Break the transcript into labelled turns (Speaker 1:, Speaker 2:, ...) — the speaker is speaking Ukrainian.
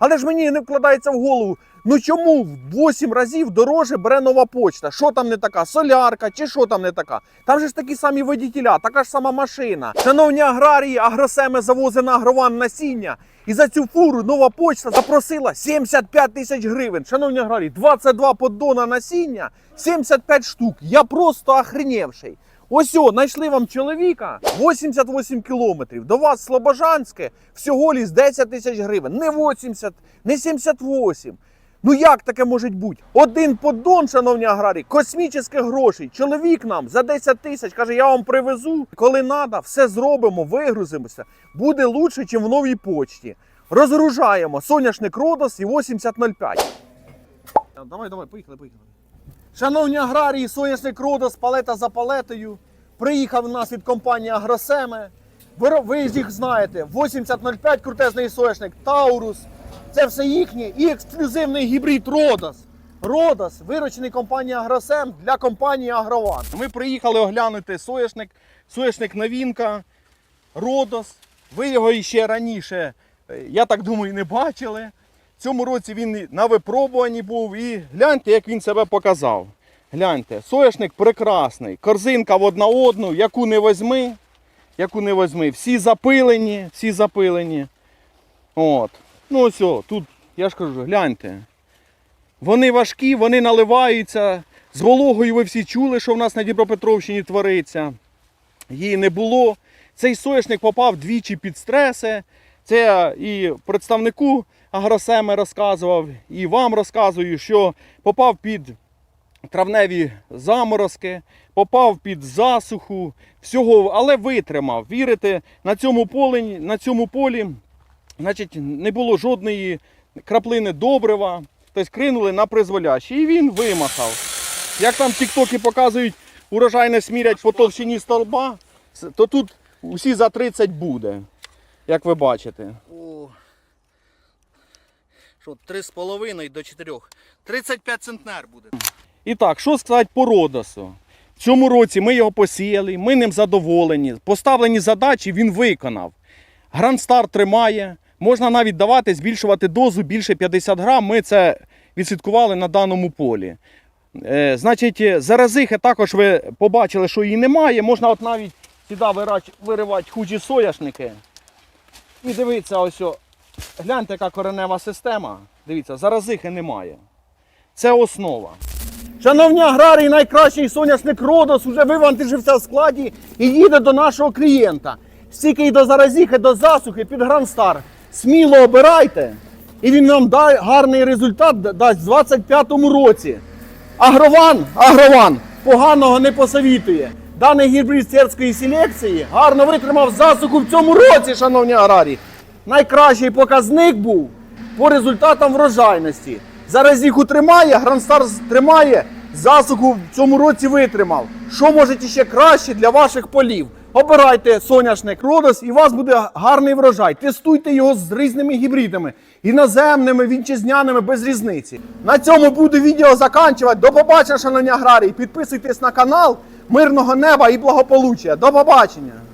Speaker 1: Але ж мені не вкладається в голову. Ну чому в 8 разів дороже бере нова почта? Що там не така? Солярка чи що там не така? Там же ж такі самі водітеля, така ж сама машина. Шановні аграрії, агросеми завозить на агрован насіння. І за цю фуру нова почта запросила 75 тисяч гривень. Шановні аграрії, 22 поддона насіння, 75 штук. Я просто охреневший. Ось о, знайшли вам чоловіка 88 кілометрів. До вас Слобожанське всього ліз 10 тисяч гривень. Не 80, не 78. Ну як таке може бути? Один поддон, шановні аграрії, космічних грошей. Чоловік нам за 10 тисяч каже, я вам привезу. Коли треба, все зробимо, вигрузимося. Буде лучше, ніж в новій почті. Розгружаємо соняшник Родос і 8005. Давай, давай, поїхали, поїхали. Шановні аграрії, соняшник Родос, палета за палетою. Приїхав у нас від компанії Агросеми. Ви, ви їх знаєте. 8005 крутезний соняшник, Таурус. Це все їхнє і ексклюзивний гібрид Родос. Родос, виручений компанією Агросем для компанії Агрован. Ми приїхали оглянути соняшник, соняшник новінка, Родос. Ви його іще раніше, е, я так думаю, не бачили. В цьому році він на випробуванні був і гляньте, як він себе показав. Гляньте, соняшник прекрасний, корзинка в одна одну, яку не возьми, яку не возьми. Всі запилені, всі запилені. От. Ну ось, тут, я ж кажу, гляньте. Вони важкі, вони наливаються. З вологою ви всі чули, що в нас на Дніпропетровщині твориться. Її не було. Цей соняшник попав двічі під стреси. Це і представнику Агросеми розказував, і вам розказую, що попав під травневі заморозки, попав під засуху, всього, але витримав. Вірите, на цьому полі, на цьому полі значить, не було жодної краплини добрива, тобто кринули на призволяще. І він вимахав. Як там тіктоки показують, урожай не смірять по товщині столба, то тут усі за 30 буде, як ви бачите.
Speaker 2: Що, 3,5 до 4. 35 центнер буде.
Speaker 1: І так, що сказати по Родосу? В цьому році ми його посіяли, ми ним задоволені. Поставлені задачі він виконав. Грандстар тримає, можна навіть давати, збільшувати дозу більше 50 грам. Ми це відслідкували на даному полі. Е, значить, е, заразихи також ви побачили, що її немає. Можна от навіть сюди виривати хужі сояшники. І дивіться, ось, о, гляньте, яка коренева система. Дивіться, заразихи немає. Це основа. Шановні аграрії, найкращий соняшник Родос уже вивантажився в складі і їде до нашого клієнта. Стільки й до заразіхи, до засухи під Грандстар. Сміло обирайте, і він нам дай гарний результат дасть в 25-му році. Агрован, агрован поганого не посовітує. Даний гібрид сербської селекції гарно витримав засуху в цьому році, шановні аграрії. Найкращий показник був по результатам врожайності. Зараз їх утримає, Грандстар тримає, засуху в цьому році витримав. Що може ще краще для ваших полів? Обирайте соняшник Родос і у вас буде гарний врожай. Тестуйте його з різними гібридами, іноземними, вітчизняними, без різниці. На цьому буду відео заканчувати. До побачення, шановні аграрії. Підписуйтесь на канал. Мирного неба і благополуччя. До побачення!